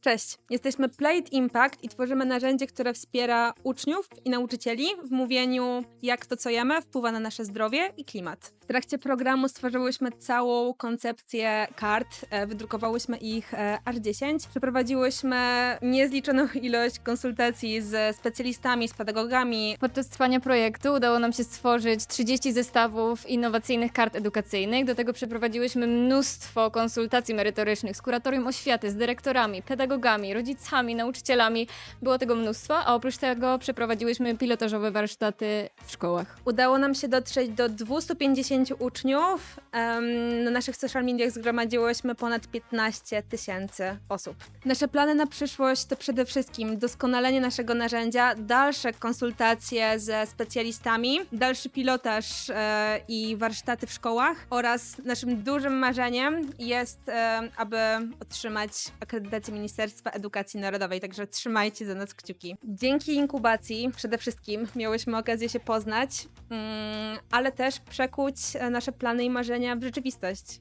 Cześć, jesteśmy Play It Impact i tworzymy narzędzie, które wspiera uczniów i nauczycieli w mówieniu, jak to, co jemy, wpływa na nasze zdrowie i klimat. W trakcie programu stworzyłyśmy całą koncepcję kart, e, wydrukowałyśmy ich e, aż 10. Przeprowadziłyśmy niezliczoną ilość konsultacji z specjalistami, z pedagogami, Podczas trwania projektu udało nam się stworzyć 30 zestawów innowacyjnych kart edukacyjnych. Do tego przeprowadziłyśmy mnóstwo konsultacji merytorycznych z kuratorium oświaty, z dyrektorami, pedagogami, rodzicami, nauczycielami. Było tego mnóstwo, a oprócz tego przeprowadziłyśmy pilotażowe warsztaty w szkołach. Udało nam się dotrzeć do 250 uczniów. Na naszych social mediach zgromadziłyśmy ponad 15 tysięcy osób. Nasze plany na przyszłość to przede wszystkim doskonalenie naszego narzędzia, dalsze konsultacje ze specjalistami, dalszy pilotaż e, i warsztaty w szkołach oraz naszym dużym marzeniem jest, e, aby otrzymać akredytację Ministerstwa Edukacji Narodowej, także trzymajcie za nas kciuki. Dzięki inkubacji przede wszystkim miałyśmy okazję się poznać, mm, ale też przekuć e, nasze plany i marzenia w rzeczywistość.